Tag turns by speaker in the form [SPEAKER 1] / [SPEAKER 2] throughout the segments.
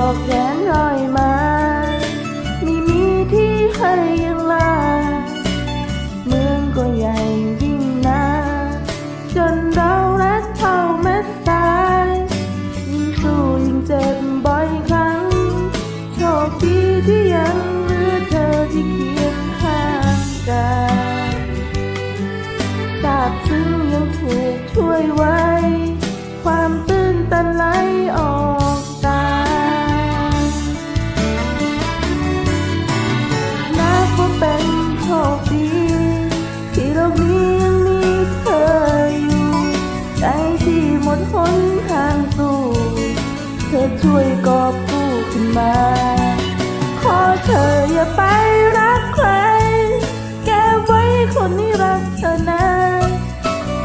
[SPEAKER 1] อกแขนลอยมาไม่มีที่ให้ยังลา เมืองก็ใหญ่ ออย่าไปรักใคร แกไว้คนที่รักเธอนะ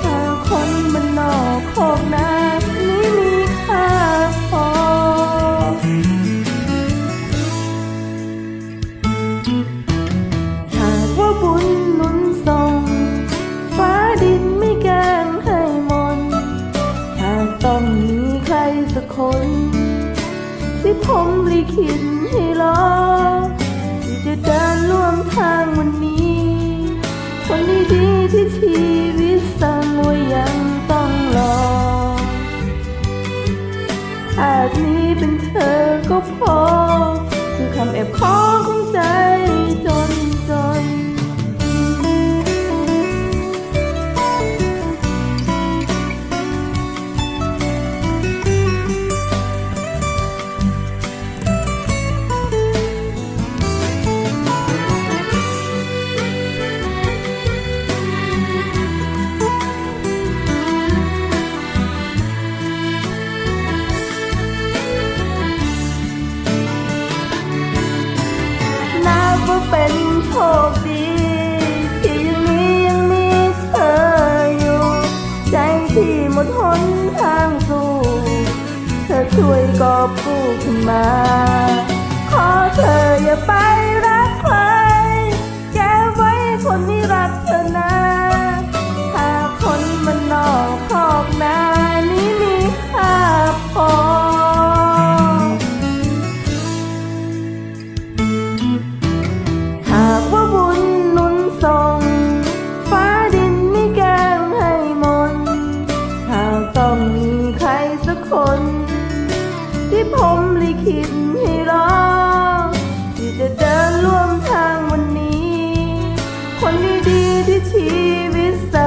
[SPEAKER 1] ถ้าคนมันนอกโคกนานี้มีค่าพอ หากว่าบุญหนุนส่ง ฟ้าดินไม่แกล้งให้มน หากต้องมีใครสักคนที่ผมลิขิตให้รอ จะเดินร่วมทางวันนี้ คนดีๆที่ชีวิตสั่งไว้ยังต้องรอ อาจนี้เป็นเธอก็พอ คือคำแอบขอของใจ ช่วยกอบกู้ขึ้นมา ขอเธออย่าไปรักใครแก้ไว้คนที่รักเธอนะหากคนมันนอกขอบนานี้มีค่าพอหากว่าบุญหนุนส่งฟ้าดินไม่แก้ให้มนหากต้องมีใครสักคนิดให้รอที่จะเดินร่วมทางวันนี้ คนดีๆที่ชีวิตสา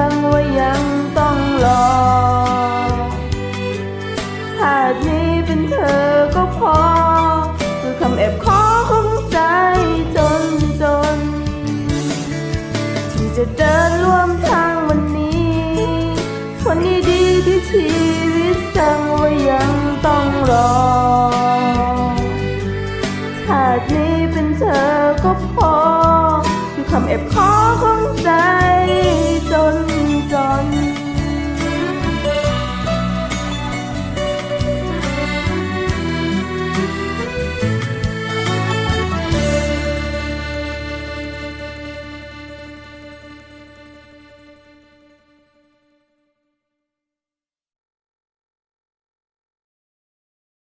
[SPEAKER 1] ก็พอ คือคำแอบขอของใจ